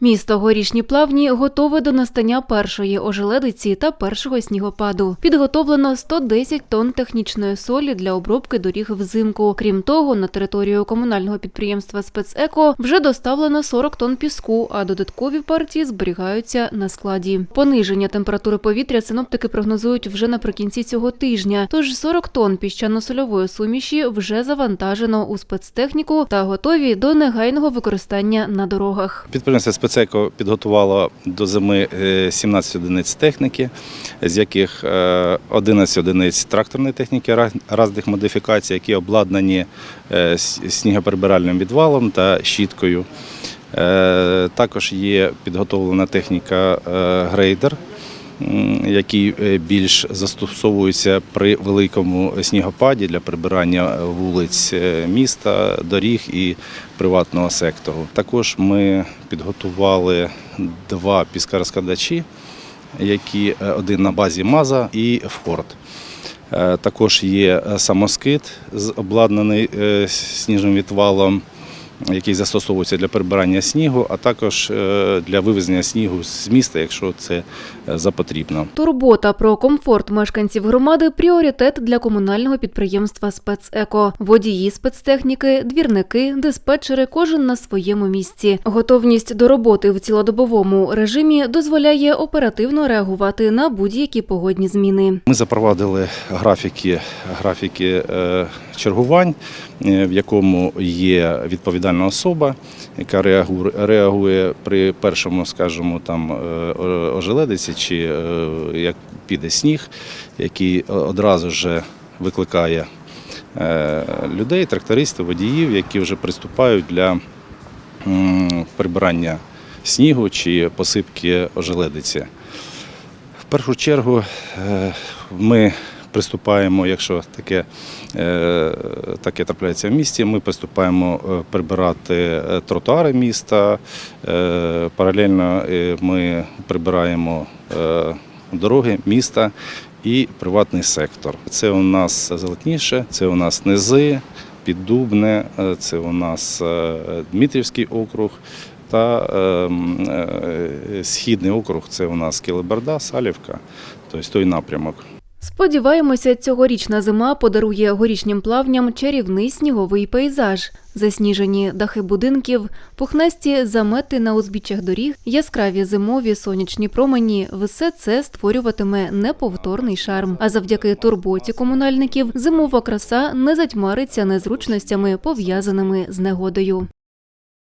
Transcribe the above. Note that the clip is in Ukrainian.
Місто Горішні Плавні готове до настання першої ожеледиці та першого снігопаду. Підготовлено 110 тонн технічної солі для обробки доріг взимку. Крім того, на територію комунального підприємства «Спецеко» вже доставлено 40 тонн піску, а додаткові партії зберігаються на складі. Пониження температури повітря синоптики прогнозують вже наприкінці цього тижня. Тож 40 тонн піщано-сольової суміші вже завантажено у спецтехніку та готові до негайного використання на дорогах. Підприємство «Спецеко» підготувало до зими е, 17 одиниць техніки, з яких е, 11 одиниць тракторної техніки ра- різних модифікацій, які обладнані снігоприбиральним снігоперебиральним відвалом та щіткою. Е, Також є підготовлена техніка е, грейдер, який е, більш застосовується при великому снігопаді для прибирання вулиць е, міста, доріг і приватного сектору. Також ми підготували два піскарозкладачі, які е, один на базі МАЗа і Форд. Також є самоскид, обладнаний сніжним відвалом, який застосовується для прибирання снігу, а також е, для вивезення снігу з міста, якщо це е, запотрібно. Турбота про комфорт мешканців громади пріоритет для комунального підприємства «Спецеко». Водії спецтехніки, двірники, диспетчери – кожен на своєму місці. Готовність до роботи в цілодобовому режимі дозволяє оперативно реагувати на будь-які погодні зміни. Ми запровадили графіки, графіки е, чергувань, в якому є відповідальна особа, яка реагує, при першому, скажімо, там е, ожеледиці чи е, як піде сніг, який одразу ж викликає е, людей, трактористів, водіїв, які вже приступають для прибирання снігу чи посипки ожеледиці. В першу чергу ми приступаємо, якщо таке, е, таке трапляється в місті, ми приступаємо е, прибирати е, тротуари міста. Паралельно ми прибираємо дороги міста і приватний сектор. Це у нас Золотніше, це у нас Низи, Піддубне, це у нас Дмитрівський округ та е, е, Східний округ це у нас Кілеберда, Салівка, тобто той напрямок. Сподіваємося, цьогорічна зима подарує горішнім плавням чарівний сніговий пейзаж. Засніжені дахи будинків, пухнасті замети на узбіччях доріг, яскраві зимові сонячні промені – все це створюватиме неповторний шарм. А завдяки турботі комунальників зимова краса не затьмариться незручностями, пов'язаними з негодою.